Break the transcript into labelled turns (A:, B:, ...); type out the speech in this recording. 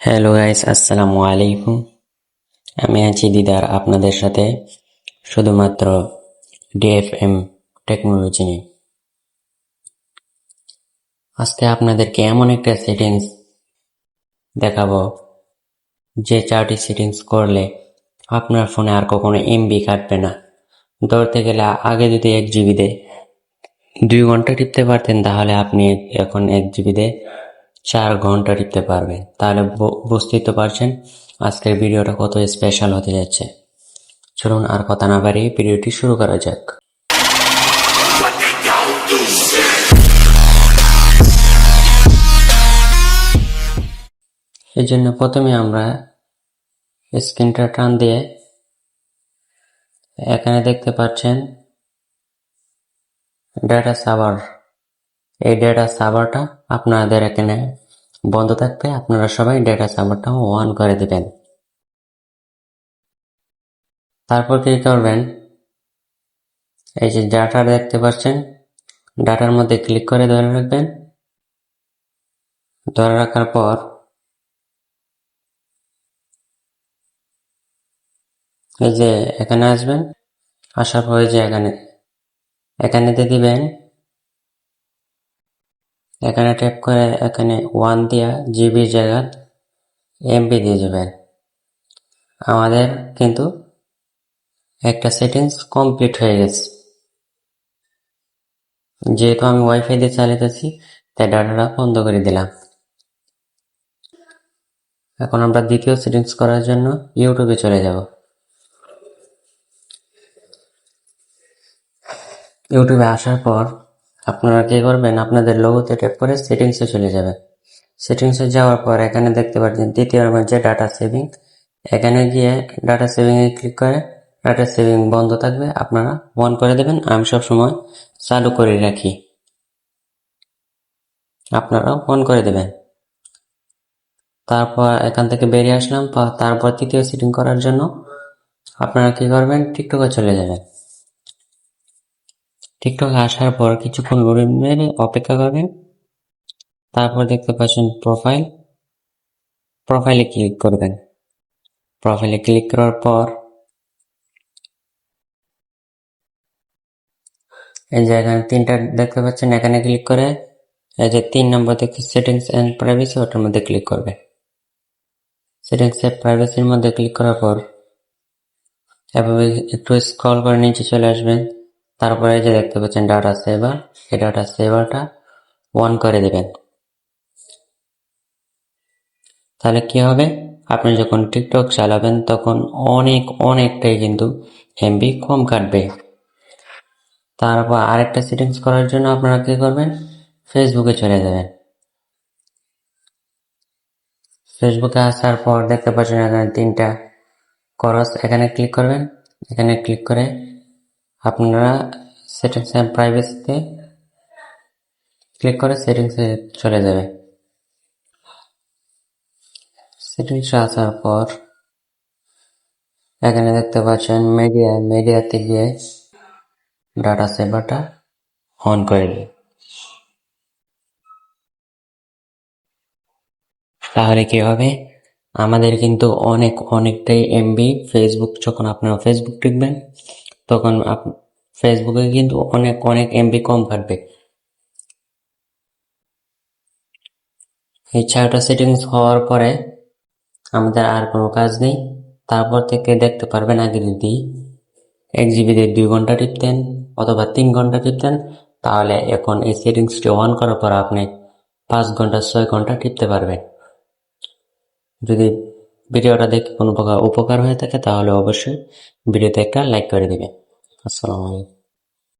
A: Hello guys আসসালামু আলাইকুম আমি আছি দিদার আপনাদের সাথে শুধুমাত্র ডিএফএম টেকনোলজি নিয়ে। আজকে আপনাদেরকে এমন একটা সেটিংস দেখাবো, যে চারটি সেটিংস করলে আপনার ফোনে আর কখনো এমবি কাটবে না। ধরতে গেলে আগে যদি এক জিবিতে দুই ঘণ্টা টিপতে পারতেন, তাহলে আপনি এখন এক জিবিতে চার ঘণ্টা টিপতে পারবেন তাহলে বুঝতেই তো পারছেন আজকের ভিডিওটা কত স্পেশাল হতে যাচ্ছে। চলুন আর কথা না বাড়িয়ে ভিডিওটি শুরু করা যাক। এই জন্য প্রথমে আমরা স্ক্রিনটা টান দিয়ে এখানে দেখতে পাচ্ছেন ডাটা সার্ভার এই ডেটা সার্ভারটা আপনাদের এখানে বন্ধ থাকবে আপনারা সবাই ডেটা সার্ভারটা অন করে দেবেন। তারপর কি করবেন? এই যে ডাটা দেখতে পাচ্ছেন ডাটার মধ্যে ক্লিক করে ধরে রাখবেন। ধরে রাখার পর এই যে এখানে আসবেন, আসার পর যে এখানে, এখানেতে দিবেন এখানে ট্যাপ করে এখানে ওয়ান দিয়া জিবি জায়গা এমবি দিয়ে যাবেন। আমাদের কিন্তু একটা সেটিংস কমপ্লিট হয়ে গেছে। যেহেতু আমি ওয়াইফাই দিয়ে চালাতেছি, তাই ডাটাটা বন্ধ করে দিলাম। এখন আমরা দ্বিতীয় সেটিংস করার জন্য ইউটিউবে চলে যাব। ইউটিউবে আসার পর আপনারা কী করবেন? আপনাদের লোগোতে ট্যাপ করে সেটিংসে চলে যাবেন। সেটিংসে যাওয়ার পর এখানে দেখতে পাচ্ছেন দ্বিতীয় মধ্যে ডাটা সেভিং এখানে গিয়ে ডাটা সেভিংয়ে ক্লিক করে ডাটা সেভিং বন্ধ থাকবে। আপনারা অন করে দেবেন। আমি সব সময় চালু করে রাখি। আপনারা অন করে দেবেন। তারপর এখান থেকে বেরিয়ে আসলাম। তারপর তৃতীয় সেটিং করার জন্য আপনারা কি করবেন? টিকটকে চলে যাবেন। টিকটকে আসার পর কিছুক্ষণ মেরে অপেক্ষা করবেন তারপর দেখতে পাচ্ছেন প্রোফাইল প্রোফাইলে ক্লিক করবেন। প্রোফাইলে ক্লিক করার পর এই যে এখানে তিনটা দেখতে পাচ্ছেন, এখানে ক্লিক করে এই যে তিন নম্বর দেখতে সেটিংস এন্ড প্রাইভেসি ওটার মধ্যে ক্লিক করবে। সেটিংস এন্ড প্রাইভেসির মধ্যে ক্লিক করার পর এভাবে একটু স্ক্রল করে নিচে চলে আসবেন। তারপরে যে দেখতে পাচ্ছেন ডাটা সেভার এই ডাটা সেভারটা অন করে দেবেন। তাহলে কি হবে? আপনি যখন টিকটক চালাবেন, তখন অনেক, অনেকটাই কিন্তু এমবি কম কাটবে। তারপর আরেকটা সেটিংস করার জন্য আপনারা কি করবেন? ফেসবুকে চলে যাবেন। ফেসবুকে আসার পর দেখতে পাচ্ছেন এখানে তিনটা করস এখানে ক্লিক করবেন। এখানে ক্লিক করে আপনারা সেটিংস এন্ড প্রাইভেসিতে ক্লিক করে সেটিংসে চলে যাবে। সেটিংসে আসার পর এখানে দেখতে পাচ্ছেন মিডিয়া মিডিয়াতে গিয়ে ডাটা সেভারটা অন করে দিন। তাহলে কি হবে? আমাদের কিন্তু অনেক, অনেকটাই এমবি ফেসবুক যখন আপনারা ফেসবুক টিপবেন তখন ফেসবুকে কিন্তু অনেক অনেক এমবি কম কাটবে এই চারটা সেটিংস হওয়ার পরে আমাদের আর কোনো কাজ নেই। তারপর থেকে দেখতে পারবেন আগে যদি এক জিবিতে দুই ঘণ্টা টিপতেন অথবা তিন ঘণ্টা টিপতেন, তাহলে এখন এই সেটিংসটি অন করার পর আপনি পাঁচ ঘণ্টা, ছয় ঘণ্টা টিপতে পারবেন। যদি ভিডিওটা দেখে কোনো প্রকার উপকার হয়ে থাকে, তাহলে অবশ্যই ভিডিওতে একটা লাইক করে দেবে আসসালামু আলাইকুম।